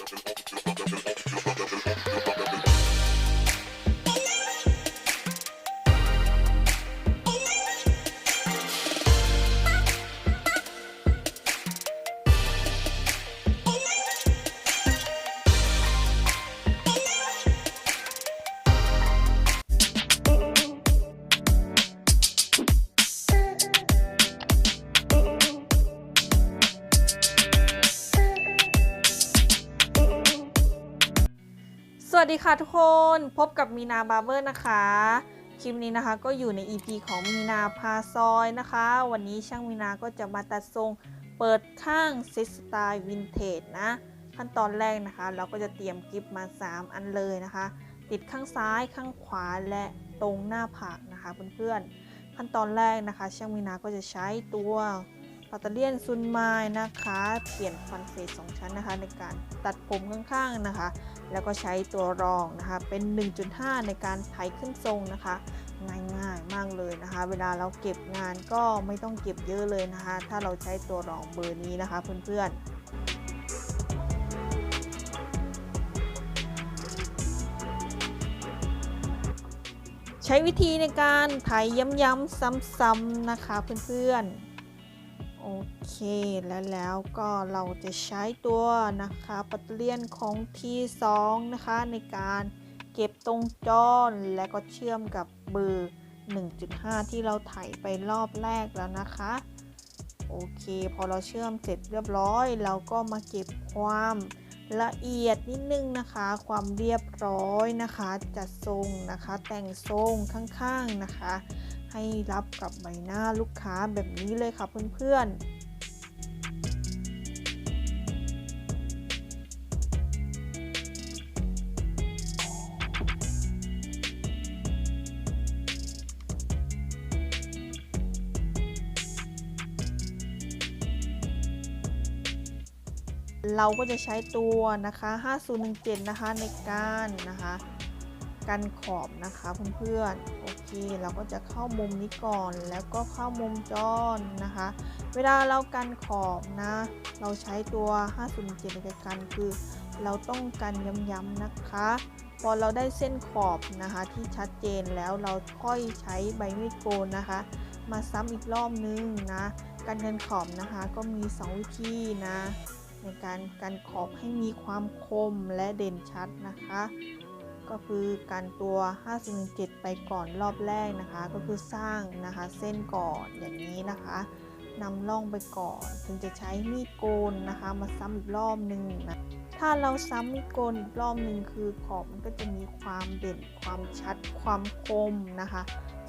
ส วัสดีค่ะทุกคนพบกับมีนาบาร์เบอร์นะคะ คลิปนี้นะคะก็อยู่ใน EP ของมีนาพาซอยนะคะ วันนี้ช่างมีนาก็จะมาตัดทรงเปิดข้างเซสไตล์วินเทจนะ ขั้นตอนแรกนะคะ เราก็จะเตรียมกิฟมา 3 อันเลยนะคะ ติดข้างซ้ายข้างขวาและตรงหน้าผากนะคะเพื่อนๆขั้นตอนแรกนะคะ ช่างมีนาก็จะใช้ตัว ปัตเตอร์เลียนซุนไมนะคะ เปลี่ยนฟันเฟสสองชั้นนะคะ ในการตัดผมข้างๆนะคะ แล้วก็ใช้ตัวรองนะคะ เป็น 1.5 ในการไถขึ้นทรงนะคะ ง่ายๆมากเลยนะคะ เวลาเราเก็บงานก็ไม่ต้องเก็บเยอะเลยนะคะ ถ้าเราใช้ตัวรองเบอร์นี้นะคะเพื่อนๆใช้วิธีในการไถย้ำๆซ้ำๆนะคะเพื่อนๆ โอเค แล้วแล้วก็เราจะใช้ตัวนะคะปัตเตอร์เลียนของ T2 นะคะในการเก็บตรงจอนและก็เชื่อมกับเบอร์ 1.5 ที่เราไถไปรอบแรกแล้วนะคะ โอเค พอเราเชื่อมเสร็จเรียบร้อย เราก็มาเก็บความละเอียดนิดนึงนะคะ ความเรียบร้อยนะคะ จัดทรงนะคะ แต่งทรงข้างๆนะคะ ให้รับกับใบหน้าลูกค้าแบบนี้เลยค่ะเพื่อนๆเราก็จะใช้ตัวนะคะ 5017 นะคะในการนะคะ กันขอบนะคะเพื่อนๆ เคเราก็จะเข้ามุมนี้ก่อนแล้วก็เข้ามุมจอนนะคะ เวลาเรากันขอบนะ เราใช้ตัว 507ในการกันคือเราต้องกันย้ำๆนะคะ พอเราได้เส้นขอบนะคะที่ชัดเจนแล้วเราค่อยใช้ใบมีดโกนนะคะ มาซ้ำอีกรอบนึงนะการกันขอบนะคะก็มี 2 วิธีนะ ในการกันขอบให้มีความคมและเด่นชัดนะคะ ก็คือการตัว 507 ไปก่อนรอบแรกนะคะ ก็คือสร้างนะคะเส้นก่อนอย่างนี้นะคะนำล่องไปก่อนถึงจะใช้มีดโกนนะคะ มาซ้ำอีกรอบหนึ่งนะถ้าเราซ้ำมีดโกนอีกรอบหนึ่งคือขอบมันก็จะมีความเด่นความชัดความคมนะคะ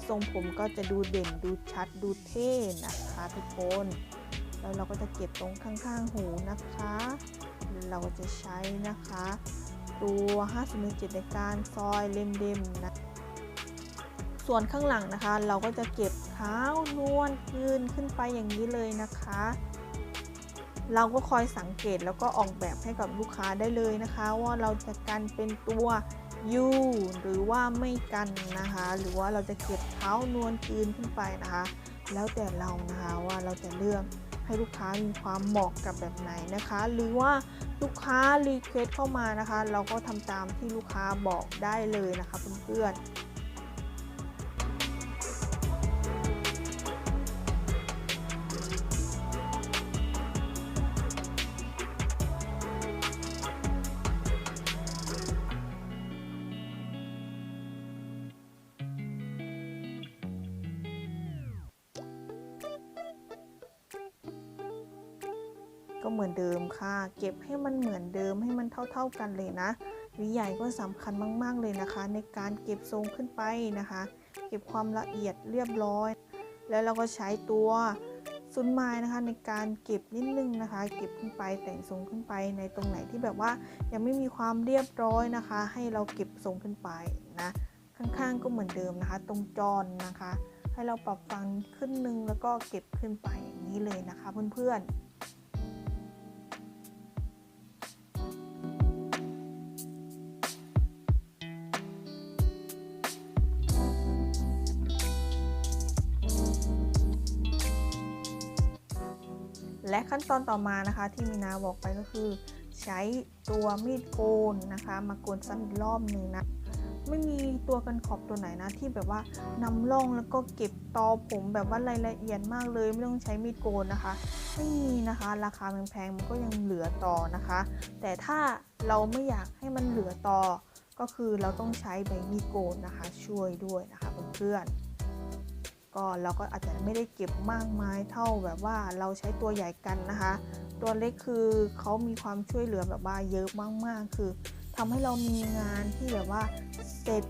ทรงผมก็จะดูเด่นดูชัดดูเท่นะคะทุกคนแล้วเราก็จะเก็บตรงข้างๆหูนะคะ เราก็จะใช้นะคะ ตัว507ในการซอยเล่มๆนะส่วนข้างหลังนะคะ เราก็จะเก็บเท้านวลคืนขึ้นไปอย่างนี้เลยนะคะ เราก็คอยสังเกตแล้วก็ออกแบบให้กับลูกค้าได้เลยนะคะ ว่าเราจะกันเป็นตัว U หรือว่าไม่กันนะคะ หรือว่าเราจะเก็บเท้านวลคืนขึ้นไปนะคะ แล้วแต่เรานะคะว่าเราจะเลือกให้ลูกค้ามีความเหมาะกับแบบไหนนะคะ หรือว่า ลูกค้ารีเควสเข้ามานะคะ เราก็ทำตามที่ลูกค้าบอกได้เลยนะคะเพื่อนๆ ก็เหมือนเดิมค่ะ เก็บให้มันเหมือนเดิมให้มันเท่า ๆกันเลยนะวีใหญ่ก็สำคัญมากๆเลยนะคะ ในการเก็บทรงขึ้นไปนะคะ เก็บความละเอียดเรียบร้อย แล้วเราก็ใช้ตัวซุนไม้นะคะ ในการเก็บนิดนึงนะคะ เก็บขึ้นไปแต่งทรงขึ้นไปในตรงไหนที่แบบว่ายังไม่มีความเรียบร้อยนะคะ ให้เราเก็บทรงขึ้นไปนะข้างๆก็เหมือนเดิมนะคะ ตรงจอนนะคะ ให้เราปรับฟังขึ้นนึงแล้วก็เก็บขึ้นไปอย่างนี้เลยนะคะเพื่อนๆ และขั้นตอนต่อมานะคะที่มีนาบอกไปก็คือ ใช้ตัวมีดโกนนะคะ มาโกนซ้ำอีกรอบหนึ่งนะไม่มีตัวกันขอบตัวไหนนะที่แบบว่านำร่องแล้วก็เก็บตอผมแบบว่ารายละเอียดมากเลยไม่ต้องใช้มีดโกนนะคะไม่มีนะคะ ราคาแพงๆมันก็ยังเหลือต่อนะคะ แต่ถ้าเราไม่อยากให้มันเหลือต่อก็คือเราต้องใช้ใบมีดโกนนะคะ ช่วยด้วยนะคะเพื่อนๆ ก็เราก็อาจจะไม่ได้เก็บมากมายเท่าแบบว่าเราใช้ตัวใหญ่กันนะคะ ตัวเล็กคือเขามีความช่วยเหลือแบบว่าเยอะมากๆ คือทำให้เรามีงานที่แบบว่าเสร็จ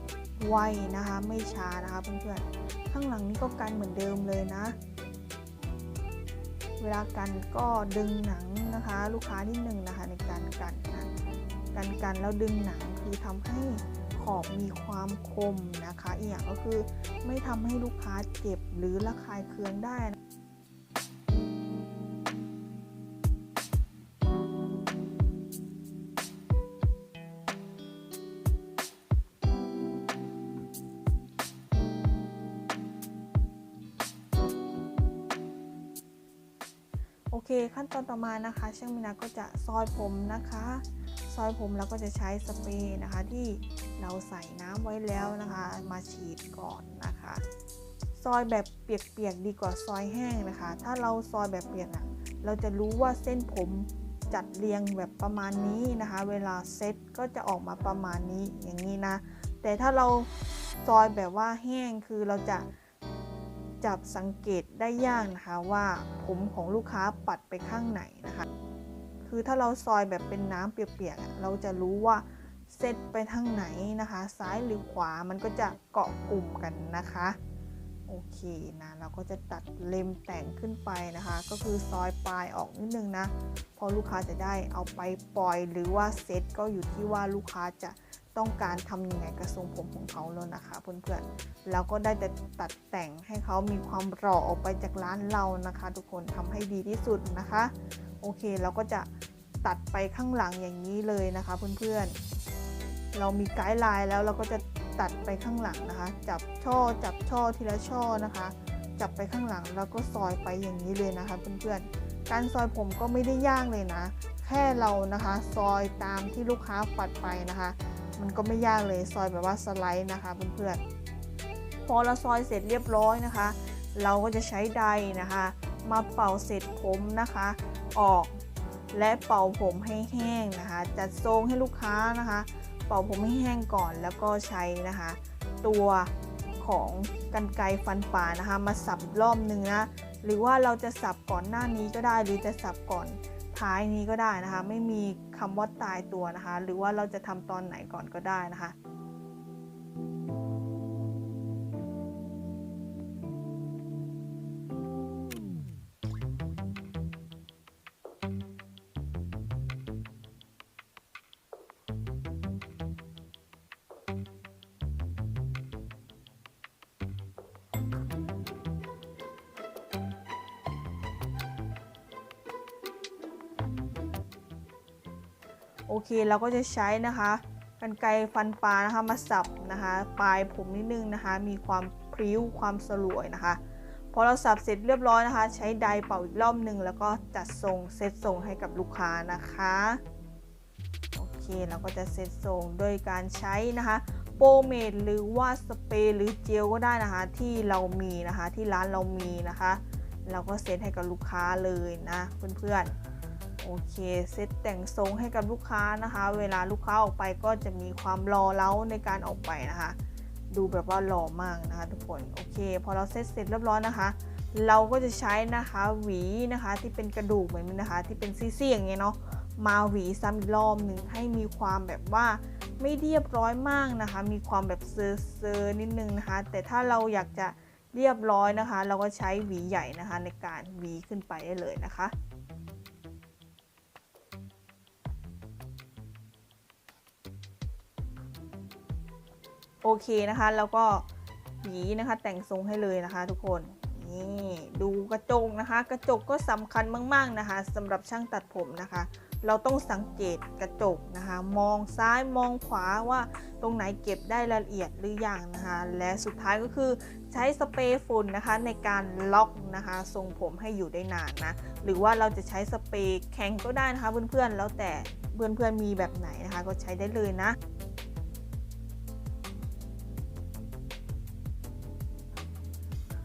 ไวนะคะไม่ช้านะคะเพื่อนๆข้างหลังนี้ก็กันเหมือนเดิมเลยนะ เวลากันก็ดึงหนังนะคะ ลูกค้านิดนึงนะคะในการกันนะกันกันแล้วดึงหนังคือทำให้ ขอบมีความคมนะคะ อีกอย่างก็คือไม่ทำให้ลูกค้าเจ็บหรือระคายเคืองได้นะโอเคขั้นตอนต่อมานะคะ ช่างมินาก็จะซอยผมนะคะ ซอยผมเราก็จะใช้สเปรย์นะคะที่เราใส่น้ำไว้แล้วนะคะ มาฉีดก่อนนะคะ ซอยแบบเปียกๆดีกว่าซอยแห้งนะคะ ถ้าเราซอยแบบเปียกอะเราจะรู้ว่าเส้นผมจัดเรียงแบบประมาณนี้นะคะ เวลาเซ็ตก็จะออกมาประมาณนี้อย่างนี้นะ แต่ถ้าเราซอยแบบว่าแห้งคือเราจะจับสังเกตได้ยากนะคะว่าผมของลูกค้าปัดไปข้างไหนนะคะ คือถ้าเราซอยแบบเป็นน้ำเปียกๆเราจะรู้ว่าเซตไปทางไหนนะคะ ซ้ายหรือขวามันก็จะเกาะกลุ่มกันนะคะโอเคนะเราก็จะตัดเล็มแต่งขึ้นไปนะคะ ก็คือซอยปลายออกนิดนึงนะพอลูกค้าจะได้เอาไปปล่อยหรือว่าเซตก็อยู่ที่ว่าลูกค้าจะต้องการทำยังไงกับทรงผมของเขาแล้วนะคะเพื่อนๆแล้วก็ได้แต่ตัดแต่งให้เขามีความหล่อออกไปจากร้านเรานะคะ ทุกคนทำให้ดีที่สุดนะคะ โอเคเราก็จะตัดไปข้างหลังอย่างนี้เลยนะคะเพื่อนๆ เรามีไกด์ไลน์แล้วเราก็จะตัดไปข้างหลังนะคะ จับช่อจับช่อทีละช่อนะคะ จับไปข้างหลังแล้วก็ซอยไปอย่างนี้เลยนะคะเพื่อนๆ การซอยผมก็ไม่ได้ยากเลยนะ แค่เรานะคะ ซอยตามที่ลูกค้าปัดไปนะคะ มันก็ไม่ยากเลยซอยแบบว่าสไลด์นะคะเพื่อนๆ พอเราซอยเสร็จเรียบร้อยนะคะ เราก็จะใช้ไดนะคะ มาเป่าเสร็จผมนะคะ ออก และเป่าผมให้แห้งนะคะ จัดทรงให้ลูกค้านะคะ เป่าผมให้แห้งก่อนแล้วก็ใช้นะคะ ตัวของกันไกฟันป่านะคะมาสับรอบหนึ่งนะหรือว่าเราจะสับก่อนหน้านี้ก็ได้หรือจะสับก่อนท้ายนี้ก็ได้นะคะ ไม่มีคำว่าตายตัวนะคะ หรือว่าเราจะทำตอนไหนก่อนก็ได้นะคะ โอเคเราก็จะใช้นะคะกันไกรฟันปลานะคะมาสับนะคะปลายผมนิดนึงนะคะ มีความพริ้วความสลวยนะคะพอเราสับเสร็จเรียบร้อยนะคะ ใช้ไดร์เป่าอีกรอบหนึ่งแล้วก็จัดทรงเซตทรงให้กับลูกค้านะคะโอเคเราก็จะเซตทรงโดยการใช้นะคะโปรเมดหรือว่าสเปรย์หรือเจลก็ได้นะคะที่เรามีนะคะที่ร้านเรามีนะคะ เราก็เซตให้กับลูกค้าเลยนะเพื่อนๆ โอเคเซตแต่งทรงให้กับลูกค้านะคะ เวลาลูกค้าออกไปก็จะมีความรอเล้าในการออกไปนะคะ ดูแบบว่าหล่อมากนะคะทุกคนโอเค พอเราเซตเสร็จเรียบร้อยนะคะ เราก็จะใช้นะคะหวีนะคะที่เป็นกระดูกเหมือนนี้นะคะ ที่เป็นซี่ๆอย่างเงี้ยเนาะมาหวีซ้ำอีกรอบหนึ่งให้มีความแบบว่าไม่เรียบร้อยมากนะคะ มีความแบบเซอร์ๆนิดนึงนะคะ แต่ถ้าเราอยากจะเรียบร้อยนะคะ เราก็ใช้หวีใหญ่นะคะในการหวีขึ้นไปได้เลยนะคะ โอเคนะคะ แล้วก็หวีนะคะ แต่งทรงให้เลยนะคะ ทุกคนนี่ดูกระจกนะคะ กระจกก็สำคัญมาก ๆนะคะสำหรับช่างตัดผมนะคะ เราต้องสังเกตกระจกนะคะ มองซ้ายมองขวาว่าตรงไหนเก็บได้ละเอียดหรือยังนะคะ และสุดท้ายก็คือใช้สเปรย์ฝุ่นนะคะในการล็อกนะคะทรงผมให้อยู่ได้นานนะ หรือว่าเราจะใช้สเปรย์แข็งก็ได้นะคะเพื่อนๆแล้วแต่เพื่อนๆมีแบบไหนนะคะ ก็ใช้ได้เลยนะ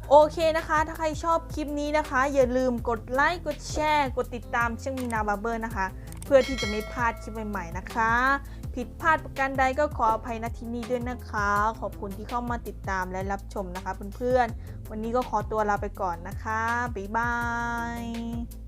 โอเคนะคะ ถ้าใครชอบคลิปนี้นะคะ อย่าลืมกดไลค์กดแชร์ กดติดตามช่างมีนาบาร์เบอร์นะคะ เพื่อที่จะไม่พลาดคลิปใหม่ๆนะคะ ผิดพลาดประการใดก็ขออภัยณที่นี้ด้วยนะคะ ขอบคุณที่เข้ามาติดตามและรับชมนะคะเพื่อนๆวันนี้ก็ขอตัวลาไปก่อนนะคะบ๊ายบาย